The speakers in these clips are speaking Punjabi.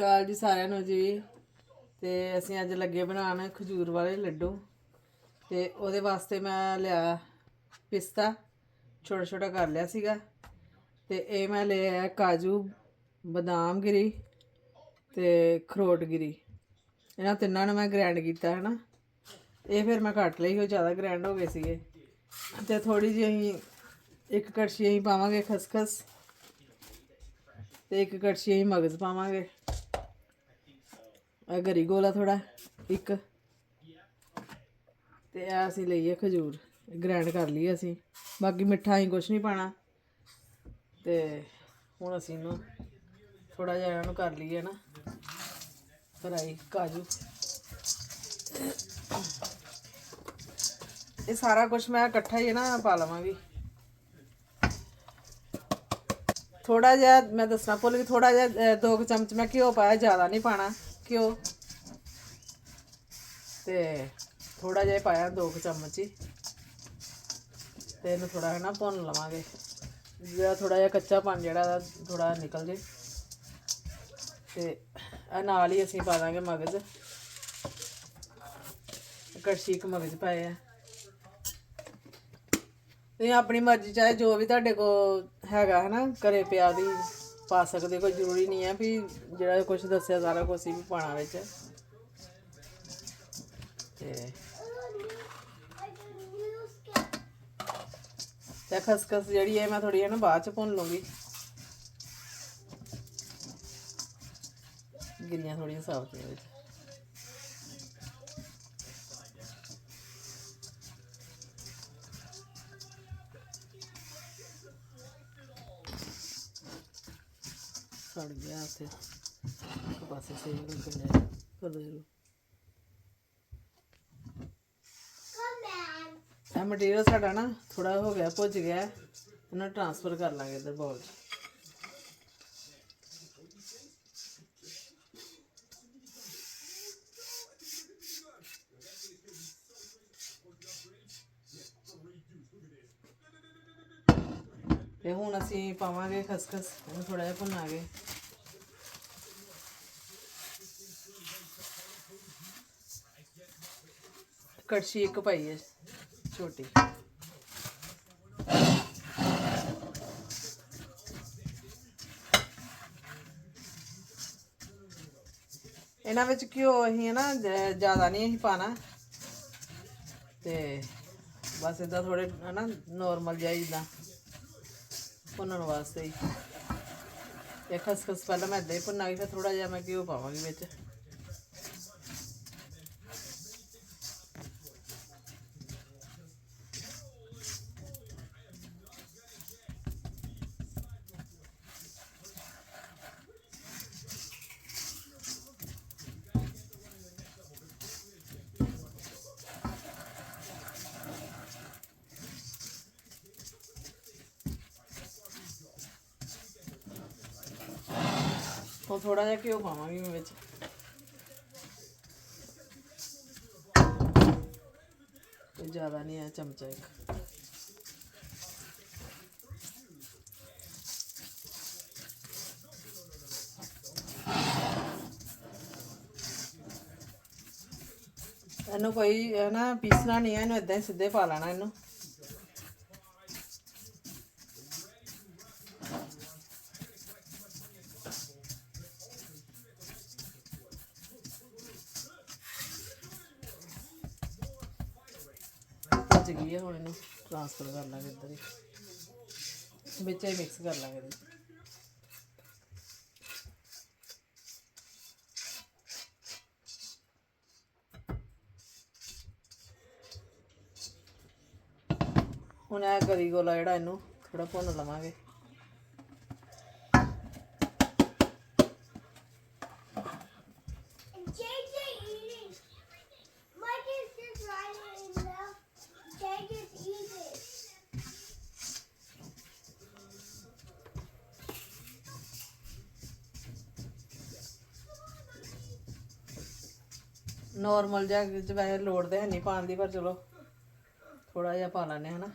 ਅਕਾਲ ਜੀ ਸਾਰਿਆਂ ਨੂੰ ਜੀ। ਤੇ ਅਸੀਂ ਅੱਜ ਲੱਗੇ ਬਣਾਉਣ ਖਜੂਰ ਵਾਲੇ ਲੱਡੂ। ਤੇ ਉਹਦੇ ਵਾਸਤੇ ਮੈਂ ਲਿਆ ਪਿਸਤਾ ਛੋਟਾ ਛੋਟਾ ਕਰ ਲਿਆ ਸੀਗਾ। ਤੇ ਇਹ ਮੈਂ ਲਿਆ ਕਾਜੂ, ਬਦਾਮ ਗਿਰੀ ਤੇ ਖਰੋਟ ਗਿਰੀ। ਇਹਨਾਂ ਤਿੰਨਾਂ ਨੂੰ ਮੈਂ ਗ੍ਰਾਈਂਡ ਕੀਤਾ ਹੈ ਨਾ ਇਹ ਫਿਰ ਮੈਂ ਕੱਟ ਲਈ, ਉਹ ਜ਼ਿਆਦਾ ਗ੍ਰਾਈਂਡ ਹੋ ਗਏ ਸੀਗੇ। ਤੇ ਥੋੜੀ ਜਿਹੀ ਅਸੀਂ ਇੱਕ ਕੜਛੀ ਅਸੀਂ ਪਾਵਾਂਗੇ ਖਸਖਸ ਤੇ ਇੱਕ ਕੜਛੀ ਅਸੀਂ ਮਗਜ਼ ਪਾਵਾਂਗੇ। ਇਹ ਗਰੀ ਗੋਲਾ ਥੋੜਾ ਇੱਕ। ਤੇ ਇਹ ਅਸੀਂ ਲਈਏ ਖਜੂਰ ਗ੍ਰੈਂਡ ਕਰ ਲਈ ਅਸੀਂ। ਬਾਕੀ ਮਿੱਠਾ ਅਸੀਂ ਕੁਝ ਨਹੀਂ ਪਾਣਾ। ਤੇ ਹੁਣ ਅਸੀਂ ਇਹਨੂੰ ਥੋੜਾ ਜਿਹਾ ਇਹਨਾਂ ਨੂੰ ਕਰ ਲਈਏ ਨਾ ਫਰਾਈ ਕਾਜੂ। ਇਹ ਸਾਰਾ ਕੁਝ ਮੈਂ ਇਕੱਠਾ ਹੀ ਨਾ ਪਾ ਲਵਾਂਗੀ। ਥੋੜਾ ਜਿਹਾ ਮੈਂ ਦੱਸਣਾ ਭੁੱਲ ਗਈ ਥੋੜਾ ਜਿਹਾ ਅ, ਦੋ ਕੁ ਚਮਚ ਮੈਂ ਘਿਓ ਪਾਇਆ ਜ਼ਿਆਦਾ ਨਹੀਂ ਪਾਣਾ। ਘਿਓ ਤੇ ਥੋੜਾ ਜਿਹਾ ਪਾਇਆ ਦੋ ਕੁ ਚਮਚ ਹੀ। ਤੇ ਇਹਨੂੰ ਥੋੜਾ ਹੈ ਨਾ ਭੁੰਨ ਲਵਾਂਗੇ। ਜਿਹੜਾ ਥੋੜਾ ਜਿਹਾ ਕੱਚਾ ਕੱਚਾਪਨ ਜਿਹੜਾ ਥੋੜਾ ਨਿਕਲ ਜੇ। ਤੇ ਇਹ ਨਾਲ ਹੀ ਅਸੀਂ ਪਾ ਦਾਂਗੇ ਮਗਜ਼। ਕੜਛੀ ਕੁ ਮਗਜ਼ ਪਾਏ ਆ। ਤੁਸੀਂ ਆਪਣੀ ਮਰਜ਼ੀ ਚਾਹੇ ਜੋ ਵੀ ਤੁਹਾਡੇ ਕੋਲ ਹੈਗਾ ਹੈ ਨਾ ਘਰੇ ਪਿਆ ਦੀ ਪਾ ਸਕਦੇ, ਕੋਈ ਜ਼ਰੂਰੀ ਨਹੀਂ ਹੈ ਵੀ ਜਿਹੜਾ ਕੁਝ ਦੱਸਿਆ ਸਾਰਾ ਕੁਝ ਹੀ ਵੀ ਪਾਣਾ ਵਿੱਚ। ਤੇ ਤੇ ਖਸਖਸ ਜਿਹੜੀ ਹੈ, ਮੈਂ ਥੋੜੀ ਹੈ ਨਾ ਬਾਅਦ ਚ ਭੁੰਨ ਲੂੰਗੀ ਗਿਰੀਆਂ ਥੋੜੀਆਂ ਸਾਫ਼ ਨੇ ਵਿੱਚ। ਸੜ ਗਿਆ ਤੇ ਇੱਕ ਪਾਸੇ ਸਹੀ ਹੋ ਗਿਆ ਕਰੋ ਜਰੂਰ ਇਹ ਮਟੀਰੀਅਲ ਸਾਡਾ ਨਾ ਥੋੜਾ ਹੋ ਗਿਆ ਭੁੱਜ ਗਿਆ। ਇਹਨੂੰ ਟ੍ਰਾਂਸਫਰ ਕਰ ਲਾਂਗੇ ਇਧਰ ਬਾਉਲ 'ਚ। ਤੇ ਹੁਣ ਅਸੀਂ ਪਾਵਾਂਗੇ ਖਸਖਸ ਇਹਨੂੰ ਥੋੜਾ ਜਿਹਾ ਭੁੰਨਾਂਗੇ। ਕੜਛੀ ਇੱਕ ਪਾਈ ਹੈ ਛੋਟੀ। ਇਹਨਾਂ ਵਿੱਚ ਘਿਓ ਅਸੀਂ ਹੈ ਨਾ ਜ਼ਿਆਦਾ ਨਹੀਂ ਅਸੀਂ ਪਾਣਾ ਤੇ ਬਸ ਇਦਾਂ ਥੋੜੇ ਹੈ ਨਾ ਨਾਰਮਲ ਜਿਹਾ ਇਦਾਂ ਭੁੰਨਣ ਵਾਸਤੇ ਹੀ। ਇਹ ਖਸਖਸ ਪਹਿਲਾਂ ਮੈਂ ਇਦਾਂ ਹੀ ਭੁੰਨਾਂਗੀ, ਫਿਰ ਥੋੜਾ ਜਿਹਾ ਮੈਂ ਘਿਓ ਪਾਵਾਂਗੀ ਵਿੱਚ। ਥੋੜਾ ਜਿਹਾ ਘਿਓ ਪਾਵਾਂਗੀ ਮੈਂ ਵਿੱਚ। ਕੋਈ ਜ਼ਿਆਦਾ ਨਹੀਂ ਹੈ ਚਮਚਾ ਇੱਕ। ਇਹਨੂੰ ਕੋਈ ਨਾ ਪੀਸਣਾ ਨਹੀਂ ਹੈ ਇਹਨੂੰ ਇਦਾਂ ਹੀ ਸਿੱਧੇ ਪਾ ਲੈਣਾ ਇਹਨੂੰ। ਗਈ ਹੈ ਹੁਣ ਇਹਨੂੰ ਟ੍ਰਾਂਸਫਰ ਕਰ ਲਾਂਗੇ ਇੱਧਰ ਹੀ। ਵਿੱਚ ਹੀ ਮਿਕਸ ਕਰ ਲਾਂਗੇ ਇਹਦੇ। ਹੁਣ ਇਹ ਗਰੀ ਗੋਲਾ ਜਿਹੜਾ ਇਹਨੂੰ ਥੋੜਾ ਭੁੰਨ ਲਵਾਂਗੇ। ਨੋਰਮਲ ਜਿਹਾ ਵਿੱਚ ਵੈਸੇ ਲੋੜ ਤੇ ਹੈ ਨਹੀਂ ਪਾਣ ਦੀ, ਪਰ ਚਲੋ ਥੋੜਾ ਜਿਹਾ ਪਾ ਲੈਣੇ ਹਨਾ।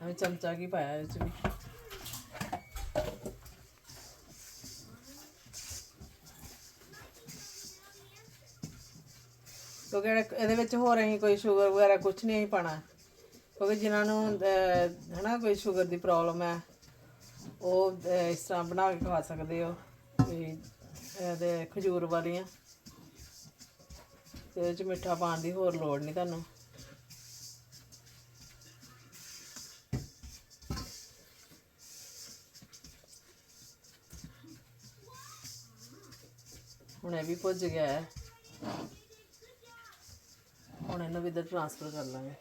ਅਸੀਂ ਚਮਚਾ ਕੀ ਪਾਇਆ ਵਿੱਚ ਵੀ। ਕਿਉਂਕਿ ਇਹਦੇ ਵਿੱਚ ਹੋਰ ਅਸੀਂ ਕੋਈ ਸ਼ੂਗਰ ਵਗੈਰਾ ਕੁਝ ਨਹੀਂ ਅਸੀਂ ਪਾਣਾ ਕਿਉਂਕਿ ਜਿਨ੍ਹਾਂ ਨੂੰ ਹਨਾ ਕੋਈ ਸ਼ੂਗਰ ਦੀ ਪ੍ਰੋਬਲਮ ਹੈ, ਉਹ ਇਸ ਤਰ੍ਹਾਂ ਬਣਾ ਕੇ ਖਾ ਸਕਦੇ ਹੋ। ਤੇ ਇਹਦੇ ਖਜੂਰ ਵਾਲੀਆਂ। ਤੇ ਇਹਦੇ ਚ ਮਿੱਠਾ ਪਾਉਣ ਦੀ ਹੋਰ ਲੋੜ ਨਹੀਂ ਤੁਹਾਨੂੰ। ਹੁਣ ਇਹ ਵੀ ਭੁੱਜ ਗਿਆ ਹੈ। ਹੁਣ ਇਹਨੂੰ ਵੀ ਇੱਧਰ ਟ੍ਰਾਂਸਫਰ ਕਰ ਲਾਂਗੇ।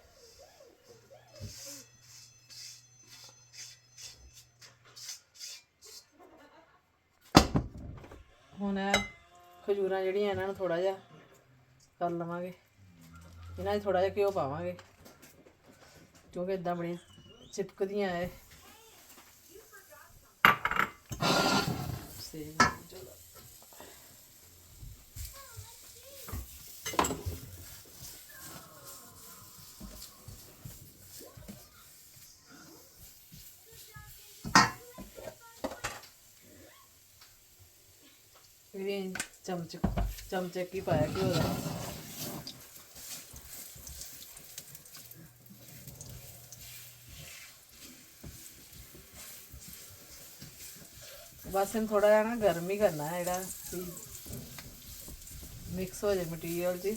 ਹੁਣ ਇਹ ਖਜੂਰਾਂ ਜਿਹੜੀਆਂ ਇਹਨਾਂ ਨੂੰ ਥੋੜਾ ਜਿਹਾ ਕਰ ਲਵਾਂਗੇ। ਇਹਨਾਂ 'ਚ ਥੋੜਾ ਜਿਹਾ ਘਿਓ ਪਾਵਾਂਗੇ, ਕਿਉਂਕਿ ਇਦਾਂ ਬੜੀਆਂ ਚਿਪਕਦੀਆਂ ਐ ਸੇ ਚਲੋ ਵੀ ਚਮਚ ਚਮਚੇ ਕੀ ਪਾਇਆ ਘਿਓ ਦਾ ਬਸ ਇਹਨੂੰ ਥੋੜਾ ਜਿਹਾ ਨਾ ਗਰਮ ਹੀ ਕਰਨਾ ਜਿਹੜਾ ਮਿਕਸ ਹੋ ਜਾਏ ਮਟੀਰੀਅਲ ਜੀ।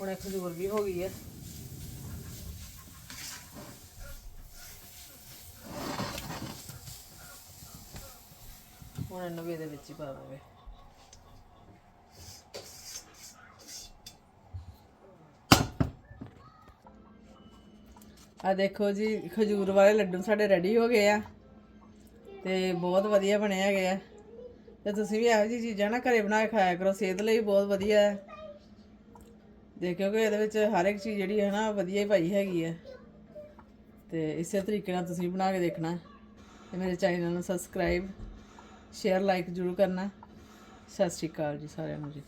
ਹੁਣ ਇਹ ਖਜੂਰ ਵੀ ਹੋ ਗਈ ਹੈ ਹੁਣ ਇਹਨੂੰ ਵੀ ਇਹਦੇ ਵਿੱਚ ਹੀ ਪਾ ਦਾਂਗੇ ਆ ਦੇਖੋ ਜੀ, ਖਜੂਰ ਵਾਲੇ ਲੱਡੂ ਸਾਡੇ ਰੈਡੀ ਹੋ ਗਏ ਆ ਤੇ ਬਹੁਤ ਵਧੀਆ ਬਣੇ ਹੈਗੇ ਆ। ਤੇ ਤੁਸੀਂ ਵੀ ਇਹੋ ਜਿਹੀ ਚੀਜ਼ਾਂ ਨਾ ਘਰੇ ਬਣਾ ਕੇ ਖਾਇਆ ਕਰੋ, ਸਿਹਤ ਲਈ ਬਹੁਤ ਵਧੀਆ ਹੈ। ਦੇਖਿਓ ਕਿਉਂਕਿ ਇਹਦੇ ਵਿੱਚ ਹਰ ਇੱਕ ਚੀਜ਼ ਜਿਹੜੀ ਹੈ ਨਾ ਵਧੀਆ ਹੀ ਪਾਈ ਹੈਗੀ ਹੈ। ਤੇ ਇਸੇ ਤਰੀਕੇ ਨਾਲ ਤੁਸੀਂ ਬਣਾ ਕੇ ਦੇਖਣਾ ਤੇ ਮੇਰੇ ਚੈਨਲ ਨੂੰ ਸਬਸਕ੍ਰਾਈਬ ਸ਼ੇਅਰ ਲਾਈਕ ਜ਼ਰੂਰ ਕਰਨਾ ਸਤਿ ਸ਼੍ਰੀ ਅਕਾਲ ਜੀ ਸਾਰਿਆਂ ਨੂੰ ਜੀ।